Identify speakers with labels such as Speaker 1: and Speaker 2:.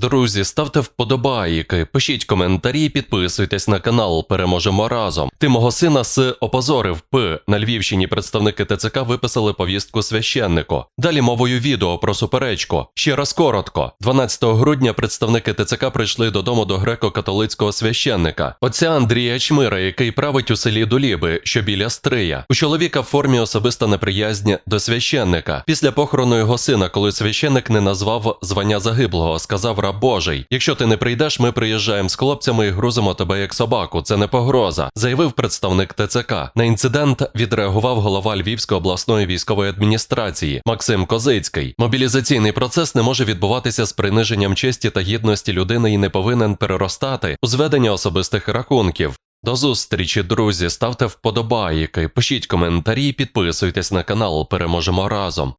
Speaker 1: Друзі, ставте вподобайки, пишіть коментарі, підписуйтесь на канал. Переможемо разом. Ти мого сина с опозорив П. На Львівщині представники ТЦК виписали повістку священнику. Далі мовою відео про суперечку. Ще раз коротко. 12 грудня представники ТЦК прийшли додому до греко-католицького священника, отця Андрія Чмира, який править у селі Доліби, що біля Стрия. У чоловіка в формі особиста неприязнь до священника. Після похорону його сина, коли священник не назвав звання загиблого, сказав раб Божий: Якщо ти не прийдеш, ми приїжджаємо з хлопцями і грузимо тебе як собаку. Це не погроза, заявив представник ТЦК. На інцидент відреагував голова Львівської обласної військової адміністрації Максим Козицький. Мобілізаційний процес не може відбуватися з приниженням честі та гідності людини і не повинен переростати у зведення особистих рахунків. До зустрічі, друзі. Ставте вподобайки, пишіть коментарі, підписуйтесь на канал. Переможемо разом.